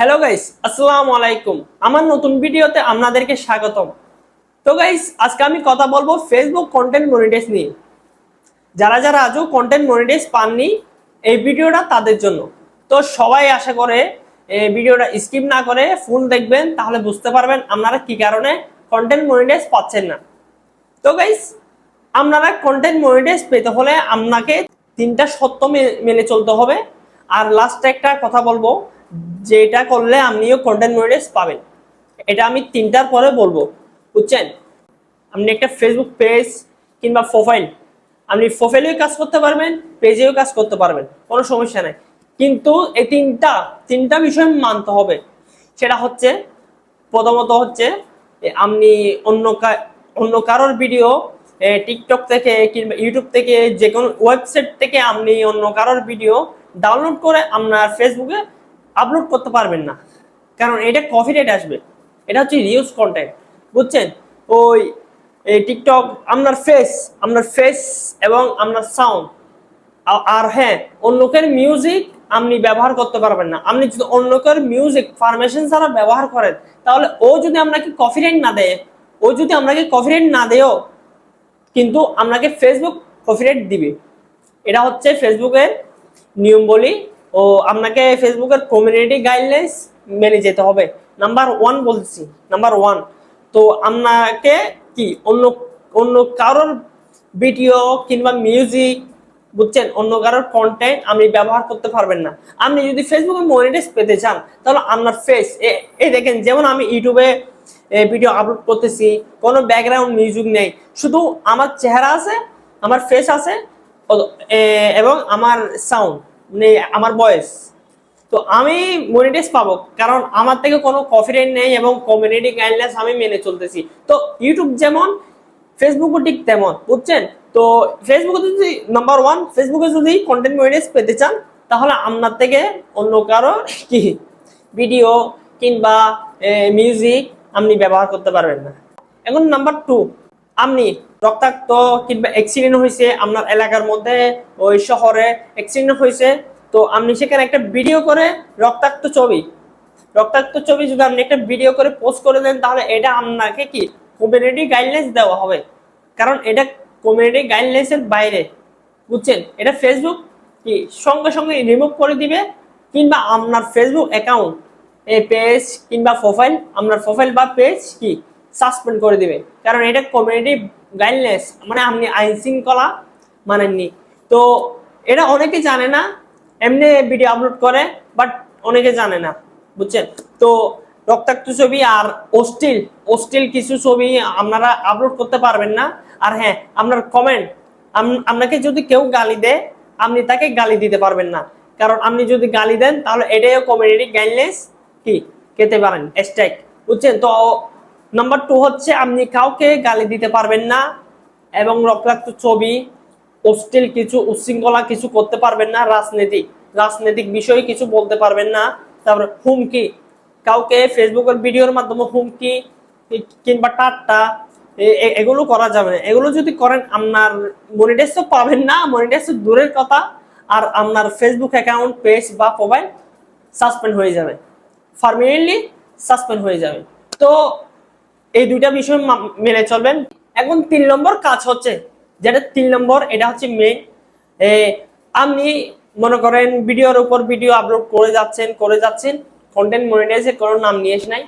Hello guys আসসালামু আলাইকুম আমার নতুন ভিডিওতে আপনাদেরকে স্বাগতম। তো গাইস আজকে আমি কথা বলব ফেসবুক কন্টেন্ট মনিটাইজ নিয়ে। যারা যারা আজও কন্টেন্ট মনিটাইজ পাননি, এই ভিডিওটা তাদের জন্য। তো, সবাই আশা করে এই ভিডিওটা স্কিপ না করে ফুল দেখবেন, তাহলে বুঝতে পারবেন আপনারা কি কারণে কন্টেন্ট মনিটাইজ পাচ্ছেন না। তো গাইস আপনারা কন্টেন্ট মনিটাইজ পেতে হলে আপনাকে তিনটা সত্য মেনে চলতে হবে। আর লাস্টে একটা কথা বলব যেটা করলে আপনিও কন্টেন্ট মনিটাইজ পাবেন। এটা আমি তিনটার পরে বলব, বুঝছেন? আপনি একটা ফেসবুক পেজ কিংবা প্রোফাইল আপনি প্রোফাইলেও কাজ করতে পারবেন পেজেও কাজ করতে পারবেন, কোনো সমস্যা নাই। কিন্তু এই তিনটা তিনটা বিষয় মানতে হবে। সেটা হচ্ছে, প্রথমত হচ্ছে আপনি অন্য অন্য কারোর ভিডিও টিকটক থেকে কিংবা ইউটিউব থেকে যে কোনো ওয়েবসাইট থেকে আপনি অন্য কারোর ভিডিও ডাউনলোড করে আপনার ফেসবুকে আপলোড করতে পারবেন না। কারণ এটা কপিরাইট আসবে। এটা হচ্ছে রিউজ কন্টেন্ট বুঝছেন? ওই, এই টিকটক আপনার ফেস আপনার ফেস এবং আপনার সাউন্ড আর হ্যাঁ অন্যকের মিউজিক আপনি ব্যবহার করতে পারবেন না। আপনি যদি অন্যকের মিউজিক ফার্মেশন ছাড়া ব্যবহার করেন, তাহলে ও যদি আপনাকে কপিরাইট না দেয়, ও যদি আপনাকে কপিরাইট না দেয়ও, কিন্তু আপনাকে ফেসবুক কপিরাইট দিবে। এটা হচ্ছে ফেসবুকের নিয়ম বলি। ও আপনাকে ফেসবুকের কমিউনিটি গাইডলাইন্স মেনে যেতে হবে। নাম্বার ওয়ান বলছি নাম্বার ওয়ান তো আপনাকে কি, অন্য অন্য কারোর ভিডিও কিংবা মিউজিক বুঝছেন? অন্য কারোর কন্টেন্ট আপনি ব্যবহার করতে পারবেন না। আপনি যদি ফেসবুকে মনিটাইজ পেতে চান, তাহলে আপনার ফেস এই দেখেন, যেমন আমি ইউটিউবে ভিডিও আপলোড করতেছি, কোনো ব্যাকগ্রাউন্ড মিউজিক নেই। শুধু আমার চেহারা আছে, আমার ফেস আছে এবং আমার সাউন্ড মানে আমার বয়স। তো আমি মনিটাইজ পাবো, কারণ আমার থেকে কোনো কপিরাইট নেই এবং কমিউনিটি গাইডলাইন্স আমি মেনে চলতেছি। তো ইউটিউব যেমন ফেসবুকও ঠিক তেমন, বুঝছেন? তো ফেসবুকে যদি নাম্বার ওয়ান ফেসবুকে যদি কন্টেন্ট মনিটাইজ পেতে চান, তাহলে আপনার থেকে অন্য কারও কি ভিডিও কিংবা মিউজিক আপনি ব্যবহার করতে পারবেন না। এখন নাম্বার টু আপনি রক্তাক্ত কিংবা অ্যাক্সিডেন্ট হয়েছে আপনার এলাকার মধ্যে, ওই শহরে অ্যাক্সিডেন্ট হয়েছে তো আপনি সেখানে একটা ভিডিও করে রক্তাক্ত ছবি রক্তাক্ত ছবি যদি আপনি একটা ভিডিও করে পোস্ট করে দেন, তাহলে এটা আপনাকে কি কমিউনিটি গাইডলাইন্স দেওয়া হবে? কারণ এটা কমিউনিটি গাইডলাইন্সের বাইরে, বুঝছেন? এটা ফেসবুক কি সঙ্গে সঙ্গে রিমুভ করে দিবে, কিংবা আপনার ফেসবুক অ্যাকাউন্ট এই পেজ কিংবা প্রোফাইল আপনার প্রোফাইল বা পেজ কি সাসপেন্ড করে দেবে। কারণ এটা কমিউনিটি গাইডলাইন্স মানে আপনি আইন শৃঙ্খলা মানেননি। তো এটা অনেকে জানে না, এমনি ভিডিও আপলোড করে বাট অনেকে জানে না, বুঝছেন? তো রক্তাক্ত ছবি আর অস্টিল অস্টিল কিছু ছবি আপনারা আপলোড করতে পারবেন না। আর হ্যাঁ আপনার কমেন্ট আপনাকে যদি কেউ গালি দেয়, আপনি তাকে গালি দিতে পারবেন না। কারণ আপনি যদি গালি দেন, তাহলে এটাও কমিউনিটি গাইডলাইন্স কি? খেতে পারেন স্ট্রাইক বুঝছেন? তো নাম্বার টু হচ্ছে, আপনি কাউকে গালি দিতে পারবেন না এবং রক্তাক্ত ছবি অশ্লীল কিছু উচ্ছৃঙ্খলা কিছু করতে পারবেন না, রাজনীতিক, রাজনৈতিক বিষয়ে কিছু বলতে পারবেন না। তারপরে হুমকি, কাউকে ফেসবুকের ভিডিওর মাধ্যমে হুমকি কিংবা টাট্টা এগুলো করা যাবে না। এগুলো যদি করেন, আপনার মনিটাইজ তো পাবেন না মনিটাইজ তো দূরের কথা, আর আপনার ফেসবুক অ্যাকাউন্ট পেজ বা মোবাইল সাসপেন্ড হয়ে যাবে। পারমানেন্টলি সাসপেন্ড হয়ে যাবে। তো এই দুইটা বিষয় মেনে চলবেন। এখন তিন নম্বর কাজ হচ্ছে, যেটা তিন নম্বর, এটা হচ্ছে মেন আপনি মনে করেন ভিডিওর উপর ভিডিও আপলোড করে যাচ্ছেন করে যাচ্ছেন কন্টেন্ট মনিটাইজের কোনো নাম নিয়ে এসে নাই।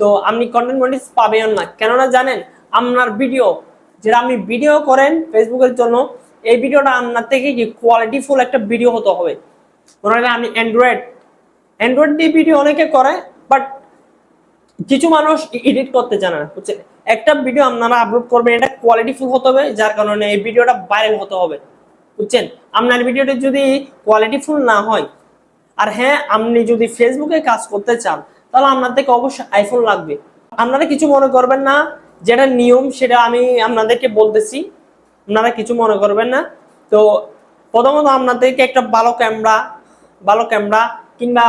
তো আপনি কন্টেন্ট মনিটাইজ পাবেন না। কেননা জানেন, আপনার ভিডিও যেটা আপনি ভিডিও করেন ফেসবুকের জন্য, এই ভিডিওটা আপনার থেকে কি কোয়ালিটিফুল একটা ভিডিও হতে হবে। মনে করেন আপনি অ্যান্ড্রয়েড অ্যান্ড্রয়েড দিয়ে ভিডিও অনেকে করে বাট কিছু মানুষ এডিট করতে জানে না, বুঝছেন? একটা ভিডিও আপনারা আপলোড করবেন, এটা কোয়ালিটিফুল হতে হবে, যার কারণে এই ভিডিওটা ভাইরাল হতে হবে, বুঝছেন? আপনার ভিডিওটা যদি কোয়ালিটিফুল না হয়, আর হ্যাঁ আপনি যদি ফেসবুকে কাজ করতে চান, তাহলে আপনার থেকে অবশ্যই আইফোন লাগবে। আপনারা কিছু মনে করবেন না, যেটা নিয়ম, সেটা আমি আপনাদেরকে বলতেছি, আপনারা কিছু মনে করবেন না। তো প্রথমত আপনাদেরকে একটা ভালো ক্যামেরা ভালো ক্যামেরা কিংবা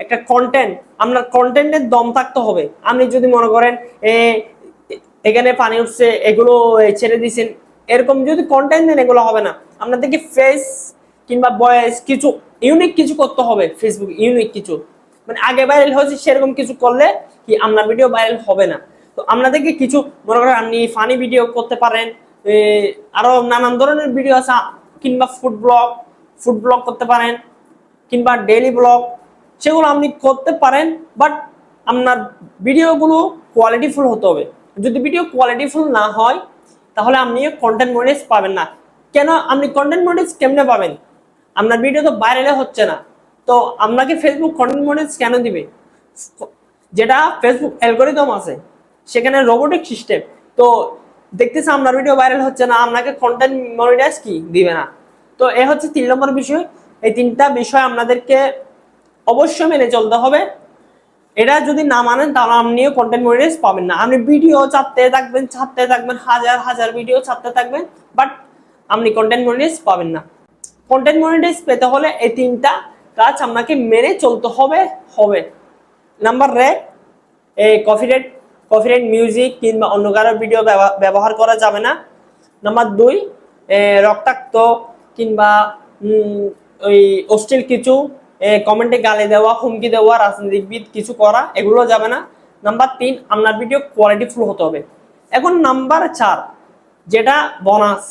একটা কন্টেন্ট আপনার কন্টেন্টের দম থাকতে হবে। আপনি যদি মনে করেন এখানে পানি উঠছে এগুলো ছেড়ে দিয়েছেন এরকম যদি কন্টেন্ট দেন এগুলো হবে না। আপনাদেরকে ফেস কিংবা বয়েস কিছু ইউনিক কিছু করতে হবে ফেসবুক ইউনিক কিছু। মানে আগে ভাইরাল হয়েছে সেরকম কিছু করলে কি আপনার ভিডিও ভাইরাল হবে না। তো আপনাদেরকে কিছু মনে করেন আপনি ফানি ভিডিও করতে পারেন এ, আরও নানান ধরনের ভিডিও আছে কিংবা ফুড ব্লগ ফুড ব্লগ করতে পারেন কিংবা ডেইলি ব্লগ সেগুলো আপনি করতে পারেন বাট আপনার ভিডিওগুলো কোয়ালিটিফুল হতে হবে। যদি ভিডিও কোয়ালিটিফুল না হয়, তাহলে আপনি কন্টেন্ট মনিটাইজ পাবেন না। কেন আপনি কন্টেন্ট মনিটাইজ কেমনে পাবেন? আপনার ভিডিও তো ভাইরালে হচ্ছে না। তো আপনাকে ফেসবুক কন্টেন্ট মনিটাইজ কেন দিবে? যেটা ফেসবুক অ্যালগোরিদম আছে, সেখানে রোবোটিক সিস্টেম তো দেখতেছে আপনার ভিডিও ভাইরাল হচ্ছে না, আপনাকে কন্টেন্ট মনিটাইজ কি? দিবে না। তো এ হচ্ছে তিন নম্বর বিষয়। এই তিনটা বিষয় আপনাদেরকে অবশ্যই মেনে চলতে হবে। এটা যদি না মানেন, তাহলে আপনিও কন্টেন্ট মনিটাইজ পাবেন না। আপনি ভিডিও চাপতে থাকবেন, ছাড়তে থাকবেন, হাজার হাজার ভিডিও ছাড়তে থাকবেন বাট আপনি কন্টেন্ট মনিটাইজ পাবেন না। কন্টেন্ট মনিটাইজ পেতে হলে এই তিনটা কাজ আপনাকে মেনে চলতে হবে হবে। নাম্বার রে এই কপিরাইট কপিরাইট মিউজিক কিংবা অন্য কারোর ভিডিও ব্যবহার করা যাবে না। নাম্বার দুই রক্তাক্ত কিংবা ওই অশ্লীল কিছু কমেন্টে গালি দেওয়া, হুমকি দেওয়া রাজনীতিবিদ কিছু করা, এগুলো যাবে না। নাম্বার তিন, আপনার ভিডিও কোয়ালিটি কোয়ালিটিফুল হতে হবে। এখন নাম্বার চার, যেটা বোনাস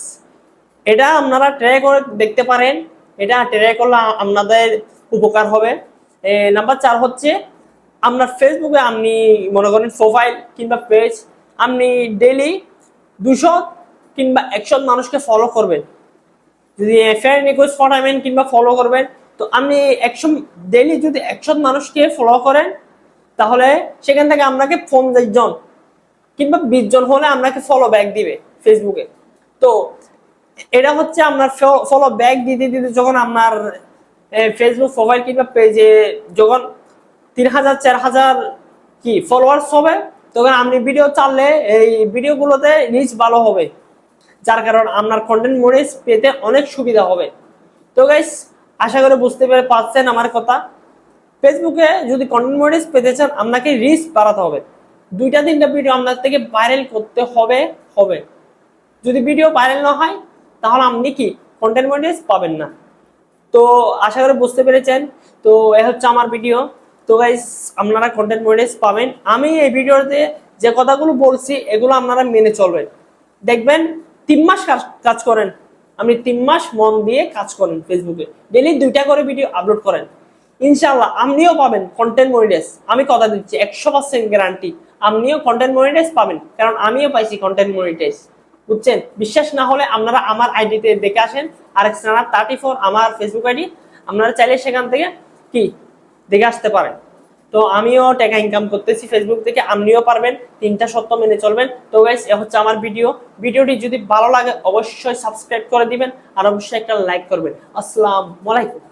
এটা আপনারা ট্রাই করে দেখতে পারেন। এটা ট্রাই করলে আপনাদের উপকার হবে। নাম্বার চার হচ্ছে, আপনার ফেসবুকে আপনি মনে করেন প্রোফাইল কিংবা পেজ আপনি ডেলি দুশো কিংবা একশো মানুষকে ফলো করবেন। যদি ফ্রেন্ড রিকোয়েস্ট পাঠাবেন কিংবা ফলো করবেন তো আপনি একশো ডেলি যদি একশো মানুষকে ফলো করেন, তাহলে সেখান থেকে আপনাকে পঞ্চাশ জন কিংবা বিশ জন হলে আপনাকে ফলো ব্যাক দিবে ফেসবুকে তো এটা হচ্ছে আপনার ফলো ব্যাক দিতে দিতে যখন আপনার ফেসবুক প্রোফাইল কিংবা পেজে যখন তিন হাজার, চার হাজার কি ফলোয়ার্স হবে, তখন আপনি ভিডিও চাললে এই ভিডিওগুলোতে রিচ ভালো হবে। যার কারণ আপনার কন্টেন্ট মনিটাইজ পেতে অনেক সুবিধা হবে। তো গাইস আশা করে বুঝতে পেরে পাচ্ছেন আমার কথা। ফেসবুকে যদি কন্টেন্ট মনিটাইজ পেতে চান, আপনাকে রিচ বাড়াতে হবে। দুইটা তিনটা ভিডিও আপনার থেকে ভাইরাল করতে হবে হবে। যদি ভিডিও ভাইরাল না হয়, তাহলে আপনি কি কন্টেন্ট মনিটাইজ পাবেন না। তো আশা করে বুঝতে পেরেছেন। তো এ হচ্ছে আমার ভিডিও তো গাইস আপনারা কন্টেন্ট মনিটাইজ পাবেন। আমি এই ভিডিওতে যে কথাগুলো বলছি, এগুলো আপনারা মেনে চলবেন। দেখবেন তিন মাস কাজ করেন। আপনি তিন মাস মন দিয়ে কাজ করেন ফেসবুকে ডেলি দুইটা করে ভিডিও আপলোড করেন। ইনশাল্লাহ আপনিও পাবেন কন্টেন্ট মনিটাইজ আমি কথা দিচ্ছি, একশো পার্সেন্ট গ্যারান্টি আপনিও কন্টেন্ট মনিটাইজ পাবেন, কারণ আমিও পাইছি কন্টেন্ট মনিটাইজ বুঝছেন? বিশ্বাস না হলে আপনারা আমার আইডিতে দেখে আসেন আর এক্স থার্টি ফোর আমার ফেসবুক আইডি আপনারা চাইলে সেখান থেকে কি, দেখে আসতে পারেন। তো আমিও টাকা ইনকাম করতেছি ফেসবুক থেকে, আপনিও পারবেন, তিনটা সত্য মেনে চলবেন। তো গাইস এ হচ্ছে আমার ভিডিও ভিডিওটি যদি ভালো লাগে, অবশ্যই সাবস্ক্রাইব করে দিবেন, আর অবশ্যই একটা লাইক করবেন। আসসালামু আলাইকুম।